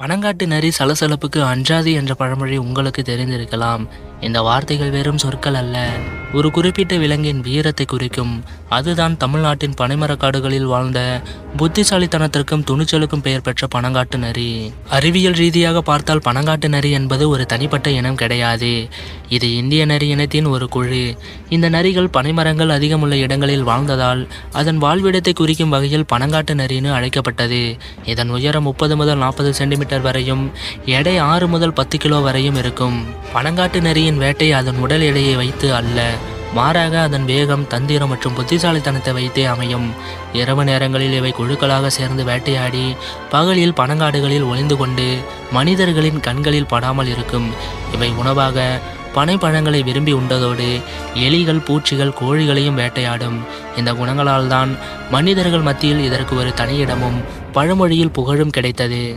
பனங்காட்டு நரி சலசலப்புக்கு அஞ்சாது என்ற பழமொழி உங்களுக்கு தெரிந்திருக்கலாம். இந்த வார்த்தைகள் வெறும் சொற்கள் அல்ல. ஒரு குறிப்பிட்ட விலங்கின் வீரத்தை குறிக்கும். அதுதான் தமிழ்நாட்டின் பனைமரக்காடுகளில் வாழ்ந்த புத்திசாலித்தனத்திற்கும் துணிச்சலுக்கும் பெயர் பெற்ற பனங்காட்டு நரி. அறிவியல் ரீதியாக பார்த்தால் பனங்காட்டு நரி என்பது ஒரு தனிப்பட்ட இனம் கிடையாது. இது இந்திய நரி இனத்தின் ஒரு குழு. இந்த நரிகள் பனைமரங்கள் அதிகமுள்ள இடங்களில் வாழ்ந்ததால் அதன் வாழ்விடத்தை குறிக்கும் வகையில் பனங்காட்டு நரின்னு அழைக்கப்பட்டது. இதன் உயரம் முப்பது முதல் நாற்பது சென்டிமீட்டர் வரையும் எடை ஆறு முதல் பத்து கிலோ வரையும் இருக்கும். பனங்காட்டு நரியின் வேட்டை அதன் உடல் எடையை வைத்து அல்ல. மாறாக அதன் வேகம் தந்திரம் மற்றும் புத்திசாலித்தனத்தை வைத்தே அமையும். இரவு நேரங்களில் இவை குழுக்களாக சேர்ந்து வேட்டையாடி பகலில் பனங்காடுகளில் ஒளிந்து கொண்டு மனிதர்களின் கண்களில் படாமல் இருக்கும். இவை உணவாக பனைப்பழங்களை விரும்பி உண்டதோடு எலிகள் பூச்சிகள் கோழிகளையும் வேட்டையாடும். இந்த குணங்களால் தான் மனிதர்கள் மத்தியில் இதற்கு ஒரு தனியிடமும் பழமொழியில் புகழும் கிடைத்தது.